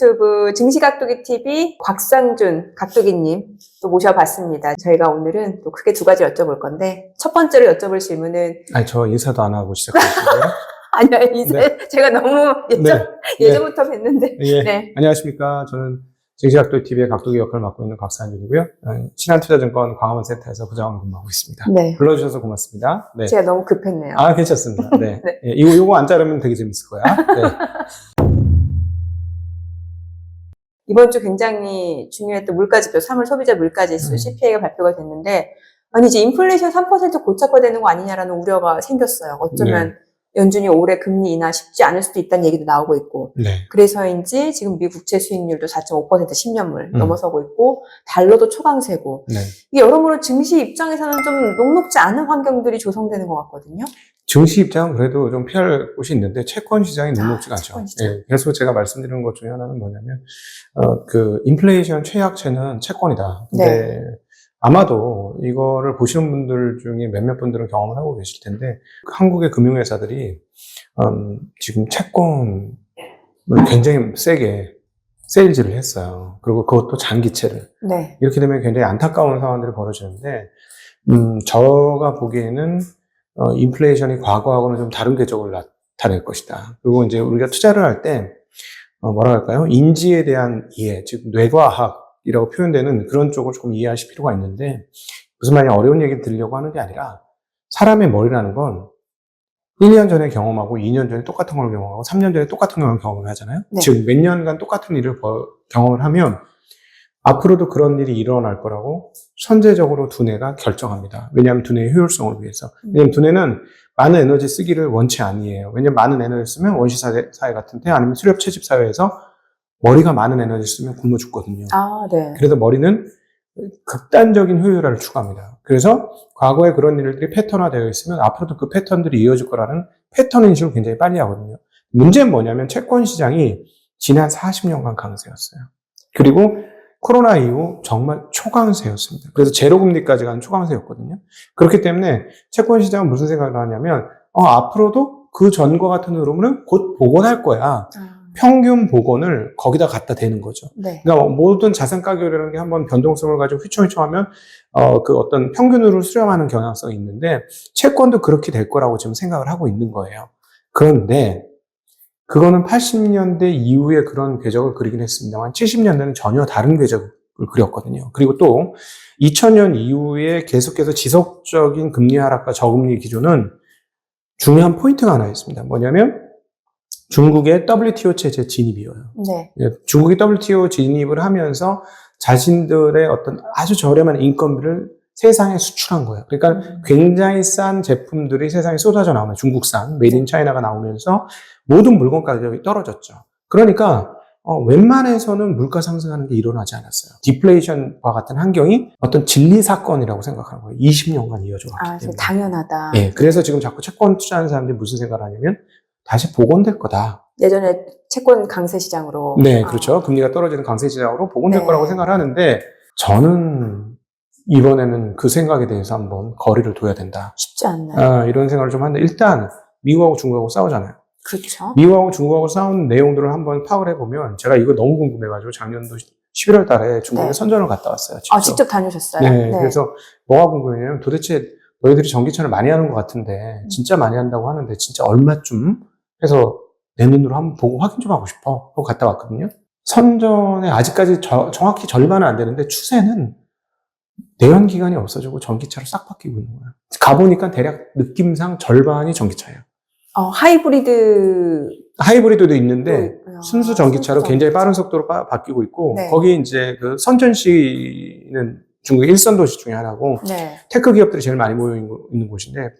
유튜브 증시각도기 TV 곽상준 각도기님 또 모셔봤습니다. 저희가 오늘은 또 크게 두 가지 여쭤볼 건데 첫 번째로 여쭤볼 질문은 아니, 저 인사도 안 하고 시작하시는데요? 아니요 이제 제가 너무 예전 네. 예전부터 뵀는데 예. 네. 안녕하십니까. 저는 증시각도 TV의 각도기 역할을 맡고 있는 곽상준이고요. 어, 신한투자증권 광화문 센터에서 부장으로 근무하고 있습니다. 네. 불러주셔서 고맙습니다. 네. 제가 너무 급했네요. 아, 괜찮습니다. 네. 네. 예, 이거, 이거 안 자르면 되게 재밌을 거야. 네. 이번 주 굉장히 중요했던 물가지표, 3월 소비자 물가지수 음. CPI가 발표가 됐는데, 아니, 이제 인플레이션 3% 고착화되는 거 아니냐라는 우려가 생겼어요. 어쩌면 네. 연준이 올해 금리 인하 쉽지 않을 수도 있다는 얘기도 나오고 있고, 네. 그래서인지 지금 미 국채 수익률도 4.5% 10년물 음. 넘어서고 있고, 달러도 초강세고, 네. 이게 여러모로 증시 입장에서는 좀 녹록지 않은 환경들이 조성되는 것 같거든요. 증시 입장은 그래도 좀 피할 곳이 있는데 채권 시장이 녹록지가 아, 않죠. 채권 시장. 예, 그래서 제가 말씀드리는 것 중에 하나는 뭐냐면 어, 그 인플레이션 최약체는 채권이다. 근데 네. 아마도 이거를 보시는 분들 중에 몇몇 분들은 경험을 하고 계실 텐데 한국의 금융회사들이 음, 지금 채권을 굉장히 세게 세일즈를 했어요. 그리고 그것도 장기채를. 네. 이렇게 되면 굉장히 안타까운 상황들이 벌어지는데, 음, 저가 보기에는, 어, 인플레이션이 과거하고는 좀 다른 궤적을 나타낼 것이다. 그리고 이제 우리가 투자를 할 때, 어, 뭐라 할까요? 인지에 대한 이해, 즉, 뇌과학이라고 표현되는 그런 쪽을 조금 이해하실 필요가 있는데, 무슨 말이냐, 어려운 얘기 들으려고 하는 게 아니라, 사람의 머리라는 건 1년 전에 경험하고 2년 전에 똑같은 걸 경험하고 3년 전에 똑같은 걸 경험을 하잖아요. 네. 즉, 몇 년간 똑같은 일을 벌- 경험을 하면 앞으로도 그런 일이 일어날 거라고 선제적으로 두뇌가 결정합니다. 왜냐하면 두뇌의 효율성을 위해서. 왜냐하면 두뇌는 많은 에너지 쓰기를 원치 아니에요. 왜냐하면 많은 에너지 쓰면 원시 사회, 사회 같은데 아니면 수렵 채집 사회에서 머리가 많은 에너지 쓰면 굶어 죽거든요. 아, 네. 그래서 머리는 극단적인 효율화를 추구합니다. 그래서 과거에 그런 일들이 패턴화되어 있으면 앞으로도 그 패턴들이 이어질 거라는 패턴 인식을 굉장히 빨리 하거든요. 문제는 뭐냐면 채권 시장이 지난 40년간 강세였어요. 그리고 코로나 이후 정말 초강세였습니다. 그래서 제로금리까지 간 초강세였거든요. 그렇기 때문에 채권 시장은 무슨 생각을 하냐면 어, 앞으로도 그 전과 같은 흐름은 곧 복원할 거야. 아, 평균 복원을 거기다 갖다 대는 거죠. 네. 그러니까 모든 자산 가격이라는 게 한번 변동성을 가지고 휘청휘청하면 어, 그 어떤 평균으로 수렴하는 경향성이 있는데 채권도 그렇게 될 거라고 지금 생각을 하고 있는 거예요. 그런데 그거는 80년대 이후에 그런 궤적을 그리긴 했습니다만 70년대는 전혀 다른 궤적을 그렸거든요. 그리고 또 2000년 이후에 계속해서 지속적인 금리 하락과 저금리 기조는 중요한 포인트가 하나 있습니다. 뭐냐면 중국의 WTO 체제 진입이에요. 네. 예, 중국이 WTO 진입을 하면서 자신들의 어떤 아주 저렴한 인건비를 세상에 수출한 거예요. 그러니까 음. 굉장히 싼 제품들이 세상에 쏟아져 나오면 중국산 메이드 인 차이나가 나오면서 모든 물건 가격이 떨어졌죠. 그러니까 어, 웬만해서는 물가 상승하는 게 일어나지 않았어요. 디플레이션과 같은 환경이 어떤 진리 사건이라고 생각하는 거예요. 20년간 이어져 왔기 아, 때문에. 당연하다. 예, 그래서 지금 자꾸 채권 투자하는 사람들이 무슨 생각을 하냐면 다시 복원될 거다. 예전에 채권 강세 시장으로. 네, 아, 그렇죠. 금리가 떨어지는 강세 시장으로 복원될 네. 거라고 생각을 하는데 저는 이번에는 그 생각에 대해서 한번 거리를 둬야 된다. 쉽지 않나요? 아, 이런 생각을 좀 하는데 일단 미국하고 중국하고 싸우잖아요. 그렇죠. 미국하고 중국하고 싸운 내용들을 한번 파악을 해보면 제가 이거 너무 궁금해가지고 작년도 11월 달에 중국에 네. 선전을 갔다 왔어요. 직접. 아, 직접 다녀오셨어요? 네, 그래서 뭐가 궁금해냐면 도대체 너희들이 전기차를 많이 하는 것 같은데 진짜 많이 한다고 하는데 진짜 얼마쯤 해서 내 눈으로 한번 보고 확인 좀 하고 싶어. 하고 갔다 왔거든요. 선전에 아직까지 저- 정확히 절반은 안 되는데 추세는 내연 기관이 없어지고 전기차로 싹 바뀌고 있는 거예요. 가보니까 대략 느낌상 절반이 전기차예요. 어, 하이브리드. 하이브리드도 있는데 아, 순수 전기차로 순수 굉장히 전기차. 빠른 속도로 바, 바뀌고 있고 네. 거기 이제 그 선전시는 중국 의 일선 도시 중에 하나고 네. 테크 기업들이 제일 많이 모여 있는 곳인데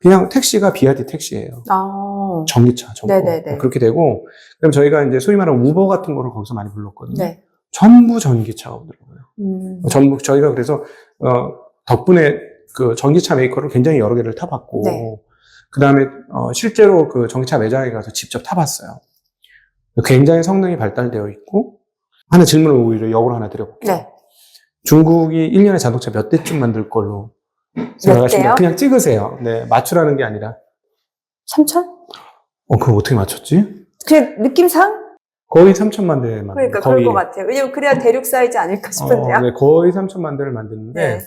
그냥 택시가 비아디 택시예요. 아, 전기차, 전부. 네네네. 그렇게 되고 그럼 저희가 이제 소위 말하는 우버 같은 거를 거기서 많이 불렀거든요. 네. 전부 전기차가 오더라고요. 음, 전부 저희가 그래서 어, 덕분에 그 전기차 메이커를 굉장히 여러 개를 타봤고 네. 그 다음에 실제로 그 전기차 매장에 가서 직접 타봤어요. 굉장히 성능이 발달되어 있고 하나 질문을 오히려 역으로 하나 드려볼게요. 네. 중국이 1년에 자동차 몇 대쯤 만들 걸로 생각하시면? 그냥 찍으세요. 네, 맞추라는 게 아니라. 3천? 어, 그거 어떻게 맞췄지? 그 느낌상? 거의 3천만 대 만들 그러니까 거의. 그럴 것 같아요. 왜냐면 그래야 대륙 사이즈 아닐까 싶은데요. 어, 네, 거의 3천만 대를 만드는데 네.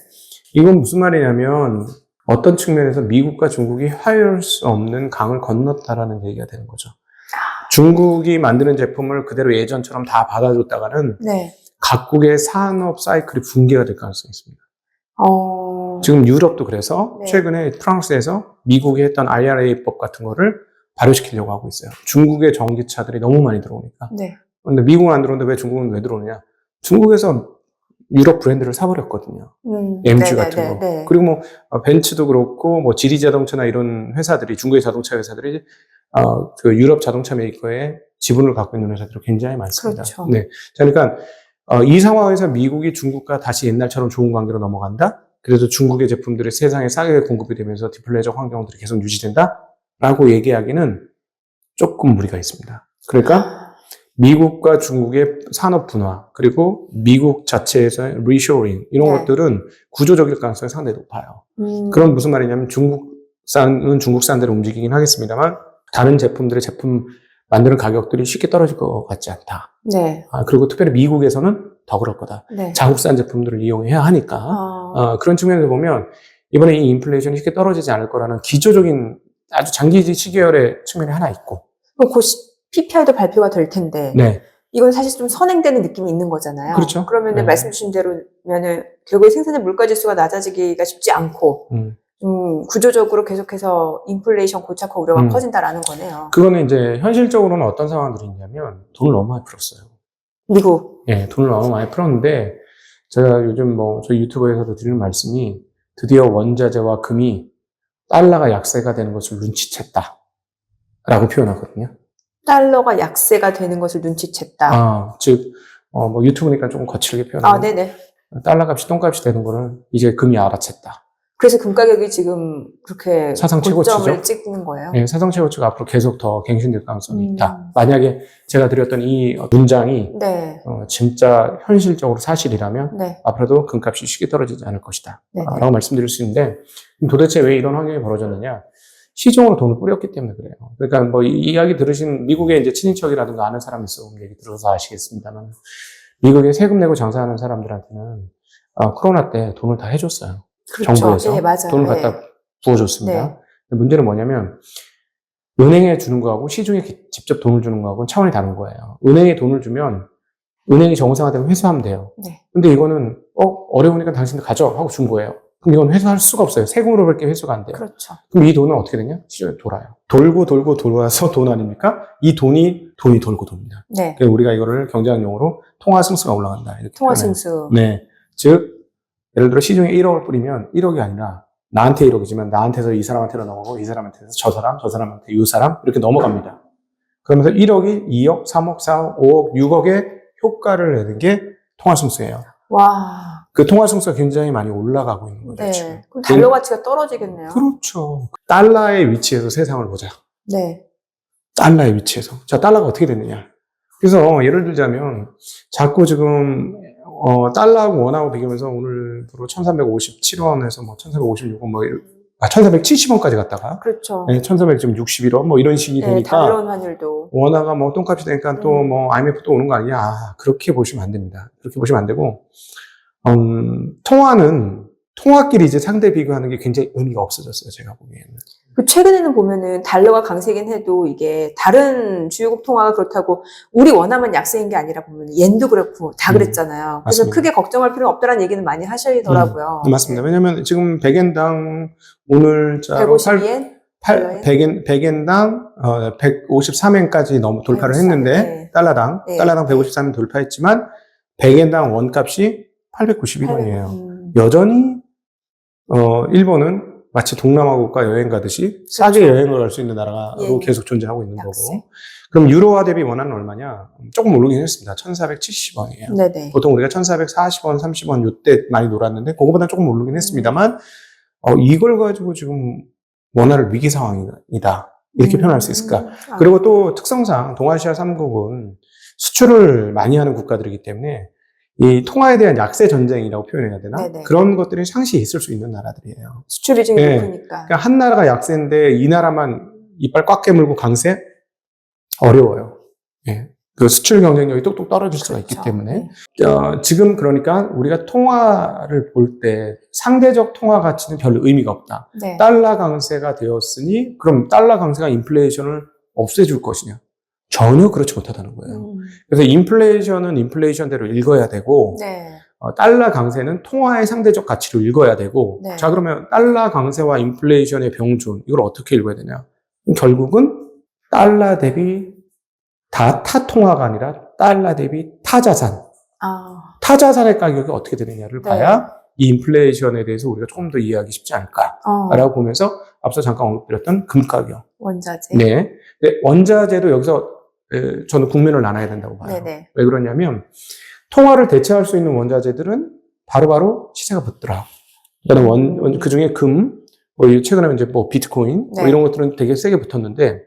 이건 무슨 말이냐면 어떤 측면에서 미국과 중국이 화해할 수 없는 강을 건넜다라는 얘기가 되는 거죠. 중국이 만드는 제품을 그대로 예전처럼 다 받아줬다가는 네. 각국의 산업 사이클이 붕괴가 될 가능성이 있습니다. 어. 지금 유럽도 그래서 네. 최근에 프랑스에서 미국이 했던 IRA법 같은 거를 발효시키려고 하고 있어요. 중국의 전기차들이 너무 많이 들어오니까. 네. 근데 미국은 안 들어오는데 왜 중국은 왜 들어오느냐? 중국에서 유럽 브랜드를 사버렸거든요. 음. MG 네, 같은 네, 거. 네, 네. 그리고 뭐 어, 벤츠도 그렇고 뭐 지리 자동차나 이런 회사들이 중국의 자동차 회사들이 어, 그 유럽 자동차 메이커에 지분을 갖고 있는 회사들이 굉장히 많습니다. 그렇죠. 네. 자, 그러니까 어, 이 상황에서 미국이 중국과 다시 옛날처럼 좋은 관계로 넘어간다. 그래서 중국의 제품들이 세상에 싸게 공급이 되면서 디플레이적 환경들이 계속 유지된다 라고 얘기하기는 조금 무리가 있습니다. 그러니까 아, 미국과 중국의 산업 분화 그리고 미국 자체에서의 리쇼링 이런 네. 것들은 구조적일 가능성이 상당히 높아요. 음. 그럼 무슨 말이냐면 중국산은 중국산대로 움직이긴 하겠습니다만 다른 제품들의 제품 만드는 가격들이 쉽게 떨어질 것 같지 않다. 네. 아, 그리고 특별히 미국에서는 더 그럴 거다. 네. 자국산 제품들을 이용해야 하니까 어. 어, 그런 측면에서 보면 이번에 이 인플레이션이 쉽게 떨어지지 않을 거라는 기초적인 아주 장기 시계열의 측면이 하나 있고 그럼 곧 PPI도 발표가 될 텐데 네. 이건 사실 좀 선행되는 느낌이 있는 거잖아요. 그렇죠. 그러면 네. 은 말씀 주신 대로면은 결국에 생산의 물가 지수가 낮아지기가 쉽지 않고 음. 좀 구조적으로 계속해서 인플레이션 고착화 우려가 음. 커진다라는 거네요. 그거는 이제 현실적으로는 어떤 상황들이 있냐면 돈을 너무 많이 풀었어요. 미국. 예, 돈을 너무 많이 풀었는데 제가 요즘 뭐 저희 유튜버에서도 드리는 말씀이 드디어 원자재와 금이 달러가 약세가 되는 것을 눈치챘다. 라고 표현하거든요. 달러가 약세가 되는 것을 눈치챘다. 아, 아, 즉, 어, 뭐 유튜브니까 조금 거칠게 표현하면 네네. 달러 값이 똥값이 되는 거를 이제 금이 알아챘다. 그래서 금 가격이 지금 그렇게 사상 최고치죠. 찍는 거예요. 예, 사상 최고치가 앞으로 계속 더 갱신될 가능성이 음. 있다. 만약에 제가 드렸던 이 문장이 네. 어, 진짜 현실적으로 사실이라면 네. 앞으로도 금값이 쉽게 떨어지지 않을 것이다. 네. 아, 라고 말씀드릴 수 있는데 도대체 왜 이런 환경이 벌어졌느냐? 시중으로 돈을 뿌렸기 때문에 그래요. 그러니까 뭐이 이야기 들으신 미국의 이제 친인척이라든가 아는 사람이 있으면 얘기 들어서 아시겠습니다만 미국에 세금 내고 장사하는 사람들한테는 아, 코로나 때 돈을 다 해줬어요. 그렇죠. 정부에서 네, 맞아요. 돈을 네. 갖다 부어줬습니다. 네. 근데 문제는 뭐냐면 은행에 주는 거하고 시중에 기- 직접 돈을 주는 거하고는 차원이 다른 거예요. 은행에 돈을 주면 은행이 정상화되면 회수하면 돼요. 네. 근데 이거는 어 어려우니까 당신들 가져 하고 준 거예요. 그럼 이건 회수할 수가 없어요. 세금으로밖에 회수가 안 돼요. 그렇죠. 그럼 이 돈은 어떻게 되냐? 시중에 돌아요. 돌고 돌고 돌아서 돈 아닙니까? 이 돈이 돈이 돌고 돕니다. 네. 그래서 우리가 이거를 경제학 용어로 통화 승수가 올라간다. 이렇게 통화 표현해요. 승수. 네. 즉 예를 들어 시중에 1억을 뿌리면 1억이 아니라 나한테 1억이지만 나한테서 이 사람한테로 넘어가고 이 사람한테서 저 사람, 저 사람한테 이 사람 이렇게 넘어갑니다. 그러면서 1억이 2억, 3억, 4억, 5억, 6억의 효과를 내는 게 통화승수예요. 와. 그 통화승수가 굉장히 많이 올라가고 있는 거죠. 지금. 네. 그럼 달러 가치가 떨어지겠네요. 그렇죠. 달러의 위치에서 세상을 보자. 네. 달러의 위치에서. 자, 달러가 어떻게 됐느냐. 그래서 예를 들자면 자꾸 지금 어, 달러하고 원하고 비교하면서 오늘부로 1357원에서 뭐 1456원 뭐 아, 1470원까지 갔다가 그렇죠. 네, 1461원 뭐 이런 식이 네, 되니까 달러 환율도. 원화가 뭐 똥값이 되니까 또 음. 뭐 IMF 또 오는 거 아니냐. 아, 그렇게 보시면 안 됩니다. 그렇게 보시면 안 되고, 음, 통화는, 통화끼리 이제 상대 비교하는 게 굉장히 의미가 없어졌어요. 제가 보기에는. 그 최근에는 보면은 달러가 강세긴 해도 이게 다른 주요국 통화가 그렇다고 우리 원화만 약세인 게 아니라 보면 옌도 그렇고 다 음, 그랬잖아요. 그래서 맞습니다. 크게 걱정할 필요는 없다라는 얘기는 많이 하시더라고요. 네, 맞습니다. 왜냐면 지금 100엔당 오늘자로 152엔? 8, 100엔, 100엔당 어, 153엔까지 너무 돌파를 153, 했는데, 네. 달러당, 네, 달러당 네. 153엔 돌파했지만, 100엔당 원값이 891원이에요. 음, 여전히 어 일본은 마치 동남아 국가 여행 가듯이 싸게 그렇죠. 여행을 갈 수 있는 나라로 예. 계속 존재하고 있는 약세. 거고. 그럼 유로화 대비 원화는 얼마냐? 조금 오르긴 했습니다. 1,470원이에요. 네네. 보통 우리가 1,440원, 30원 요때 많이 놀았는데 그거보다 조금 오르긴 했습니다만 어, 이걸 가지고 지금 원화를 위기 상황이다. 이렇게 표현할 수 있을까? 음, 아, 그리고 또 특성상 동아시아 3국은 수출을 많이 하는 국가들이기 때문에 이 통화에 대한 약세 전쟁이라고 표현해야 되나? 네네. 그런 것들이 상시 있을 수 있는 나라들이에요. 수출 비중이 네. 높으니까. 그러니까 한 나라가 약세인데 이 나라만 이빨 꽉 깨물고 강세? 어려워요. 예. 그 수출 경쟁력이 똑똑 떨어질 수가 있기 그렇죠. 때문에 네. 어, 지금 그러니까 우리가 통화를 볼 때 상대적 통화 가치는 별 의미가 없다. 네. 달러 강세가 되었으니 그럼 달러 강세가 인플레이션을 없애줄 것이냐? 전혀 그렇지 못하다는 거예요. 음. 그래서 인플레이션은 인플레이션대로 읽어야 되고 네. 어, 달러 강세는 통화의 상대적 가치로 읽어야 되고 네. 자 그러면 달러 강세와 인플레이션의 병존 이걸 어떻게 읽어야 되냐? 결국은 달러 대비 다 타통화가 아니라 달러 대비 타자산 아, 타자산의 가격이 어떻게 되느냐를 네. 봐야 이 인플레이션에 대해서 우리가 조금 더 이해하기 쉽지 않을까라고 어, 보면서 앞서 잠깐 언급드렸던 금 가격. 원자재. 네. 네, 원자재도 여기서 에, 저는 국면을 나눠야 된다고 봐요. 네네. 왜 그러냐면 통화를 대체할 수 있는 원자재들은 바로바로 시세가 붙더라. 그다음에 원, 원- 그 중에 금, 뭐 이- 최근에 이제 뭐 비트코인 뭐 네. 이런 것들은 되게 세게 붙었는데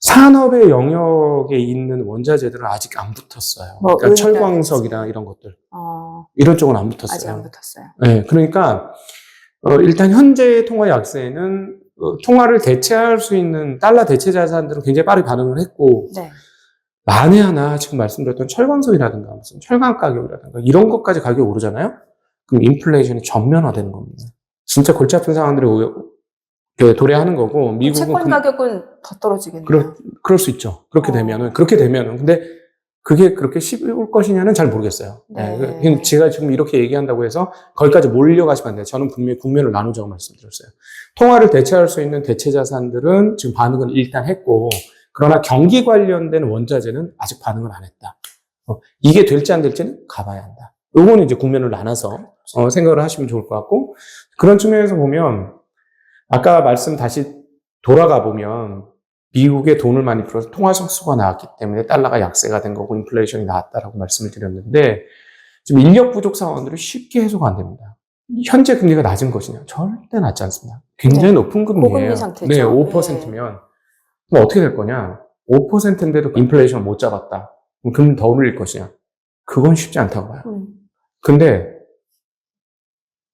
산업의 영역에 있는 원자재들은 아직 안 붙었어요. 뭐 그러니까. 철광석이나 이런 것들 어, 이런 쪽은 안 아직 붙었어요. 안 붙었어요. 네, 그러니까 어, 일단 현재 통화 약세는 어, 통화를 대체할 수 있는 달러 대체 자산들은 굉장히 빠르게 반응을 했고 네. 만에 하나 지금 말씀드렸던 철광석이라든가 무슨 철강 가격이라든가 이런 것까지 가격이 오르잖아요. 그럼 인플레이션이 전면화되는 겁니다. 진짜 골치 아픈 상황들이 도래하는 거고 미국은 채권 그- 가격은 더 떨어지겠네요. 그럴, 그럴 수 있죠. 그렇게 어. 되면은 그렇게 되면은 근데 그게 그렇게 쉬울 것이냐는 잘 모르겠어요. 네. 네, 그냥 제가 지금 이렇게 얘기한다고 해서 거기까지 몰려가시면 안 돼요. 저는 분명히 국면을 나누자고 말씀드렸어요. 통화를 대체할 수 있는 대체 자산들은 지금 반응은 일단 했고, 그러나 경기 관련된 원자재는 아직 반응을 안 했다. 어, 이게 될지 안 될지는 가봐야 한다. 요거는 이제 국면을 나눠서 어, 생각을 하시면 좋을 것 같고, 그런 측면에서 보면, 아까 말씀 다시 돌아가 보면, 미국에 돈을 많이 풀어서 통화 성수가 나왔기 때문에 달러가 약세가 된 거고 인플레이션이 나왔다라고 말씀을 드렸는데 지금 인력 부족 상황들이 쉽게 해소가 안 됩니다. 현재 금리가 낮은 것이냐? 절대 낮지 않습니다. 굉장히 네. 높은 금리예요. 고금리 상태죠. 네, 5%면 그럼 어떻게 될 거냐? 5%인데도 인플레이션 못 잡았다. 그럼 금리 더 올릴 것이냐? 그건 쉽지 않다고 봐요. 음. 근데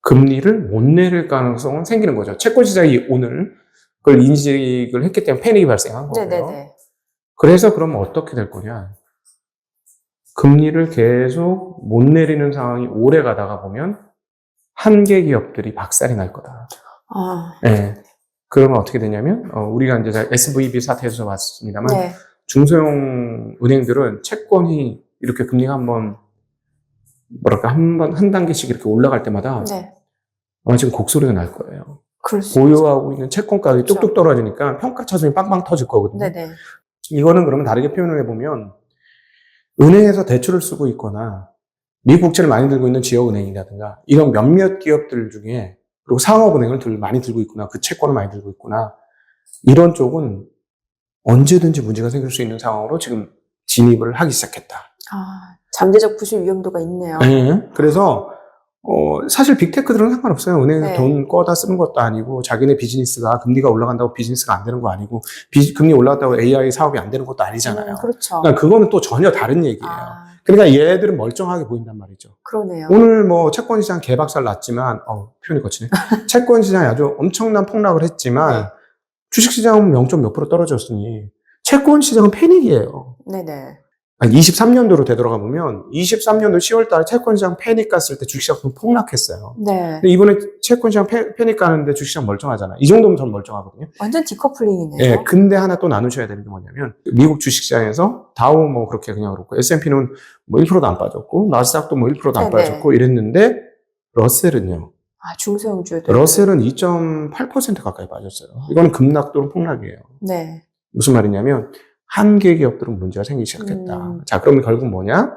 금리를 못 내릴 가능성은 생기는 거죠. 채권 시장이 오늘 그걸 인식을 했기 때문에 패닉이 발생한 거고요. 네네네. 그래서 그러면 어떻게 될 거냐? 금리를 계속 못 내리는 상황이 오래 가다가 보면 한계 기업들이 박살이 날 거다. 아, 예. 그러면 어떻게 되냐면 어, 우리가 이제 SVB 사태에서 봤습니다만 네. 중소형 은행들은 채권이 이렇게 금리가 한번 뭐랄까 한번한 단계씩 이렇게 올라갈 때마다 네. 아마 지금 곡소리가 날 거예요. 보유하고 있는 채권 가격이 그렇죠. 뚝뚝 떨어지니까 평가 차순이 빵빵 터질 거거든요. 네네. 이거는 그러면 다르게 표현을 해보면 은행에서 대출을 쓰고 있거나 미국 국채를 많이 들고 있는 지역은행이라든가 이런 몇몇 기업들 중에 그리고 상업은행을 들, 많이 들고 있구나 그 채권을 많이 들고 있구나 이런 쪽은 언제든지 문제가 생길 수 있는 상황으로 지금 진입을 하기 시작했다. 아, 잠재적 부실 위험도가 있네요. 네. 그래서 어, 사실 빅테크들은 상관없어요. 은행에서 네. 돈 꺼다 쓰는 것도 아니고 자기네 비즈니스가 금리가 올라간다고 비즈니스가 안 되는 거 아니고 비- 금리 올라갔다고 AI 사업이 안 되는 것도 아니잖아요. 음, 그렇죠. 그러니까 그거는 또 전혀 다른 얘기예요. 아, 그러니까 얘들은 멀쩡하게 보인단 말이죠. 그러네요. 오늘 뭐 채권 시장 개박살 났지만, 어, 표현이 거치네. 채권 시장이 아주 엄청난 폭락을 했지만, 네. 주식 시장은 0. 몇 프로 떨어졌으니, 채권 시장은 패닉이에요. 네네. 23년도로 되돌아가 보면, 23년도 10월 달에 채권 시장 패닉 갔을 때 주식 시장 폭락했어요. 네. 근데 이번에 채권 시장 패, 패닉 가는데 주식 시장 멀쩡하잖아. 이 정도면 전 멀쩡하거든요. 완전 디커플링이네요. 예, 근데 하나 또 나누셔야 되는 게 뭐냐면 미국 주식 시장에서 다우 뭐 그렇게 그냥 그렇고 S&P는 뭐 1%도 안 빠졌고 나스닥도 뭐 1%도 안 네네. 빠졌고 이랬는데 러셀은요. 아, 중소형주들. 러셀은 2.8% 가까이 빠졌어요. 이거는 급락 또는 폭락이에요. 네. 무슨 말이냐면 한계 기업들은 문제가 생기기 시작했다. 음. 자, 그러면 결국 뭐냐?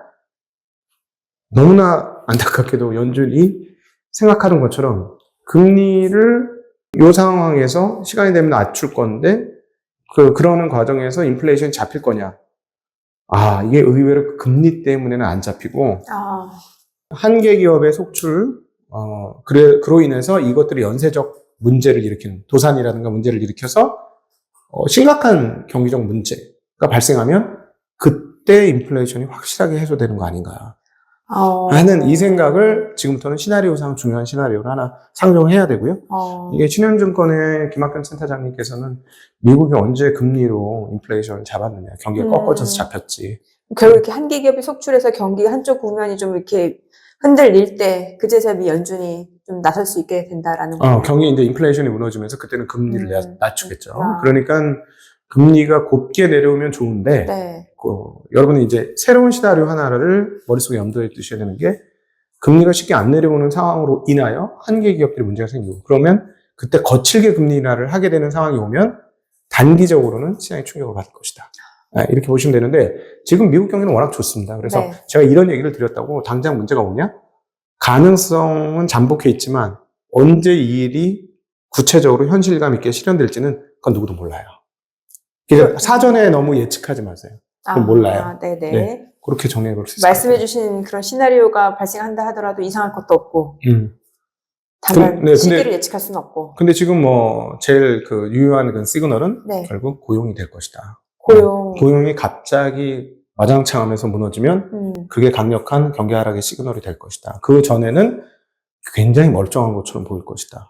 너무나 안타깝게도 연준이 생각하는 것처럼 금리를 이 상황에서 시간이 되면 낮출 건데 그 그러는 과정에서 인플레이션이 잡힐 거냐? 아 이게 의외로 금리 때문에는 안 잡히고 아, 한계 기업의 속출 어 그래 그로 인해서 이것들이 연쇄적 문제를 일으키는 도산이라든가 문제를 일으켜서 어, 심각한 경기적 문제가 발생하면 그때 인플레이션이 확실하게 해소되는 거 아닌가? 어. 하는 이 생각을 지금부터는 시나리오상 중요한 시나리오를 하나 상정해야 되고요. 어. 이게 신현증권의 김학근 센터장님께서는 미국이 언제 금리로 인플레이션을 잡았느냐. 경기가 음. 꺾어져서 잡혔지. 결국 이렇게 한기 기업이 속출해서 경기 한쪽 국면이 좀 이렇게 흔들릴 때 그제서야 미 연준이 좀 나설 수 있게 된다라는 어, 거예요. 경기 이제 인플레이션이 무너지면서 그때는 금리를 음. 낮- 낮추겠죠. 아. 그러니까 금리가 곱게 내려오면 좋은데 네. 그, 여러분이 이제 새로운 시나리오 하나를 머릿속에 염두에 두셔야 되는 게 금리가 쉽게 안 내려오는 상황으로 인하여 한계 기업들이 문제가 생기고 그러면 그때 거칠게 금리 인하를 하게 되는 상황이 오면 단기적으로는 시장이 충격을 받을 것이다. 아, 이렇게 보시면 되는데 지금 미국 경기는 워낙 좋습니다. 그래서 네. 제가 이런 얘기를 드렸다고 당장 문제가 오냐? 가능성은 잠복해 있지만 언제 이 일이 구체적으로 현실감 있게 실현될지는 그건 누구도 몰라요. 그래서 사전에 너무 예측하지 마세요. 그건 몰라요. 네네. 네. 그렇게 정리해 볼 수 있어요. 말씀해주신 그런 시나리오가 발생한다 하더라도 이상할 것도 없고, 음. 다만 그- 네, 시기를 예측할 수는 없고, 근데 지금 뭐 제일 그 유효한 그 시그널은 네. 결국 고용이 될 것이다. 고용. 고용이 갑자기 와장창하면서 무너지면 음, 그게 강력한 경기 하락의 시그널이 될 것이다. 그 전에는 굉장히 멀쩡한 것처럼 보일 것이다.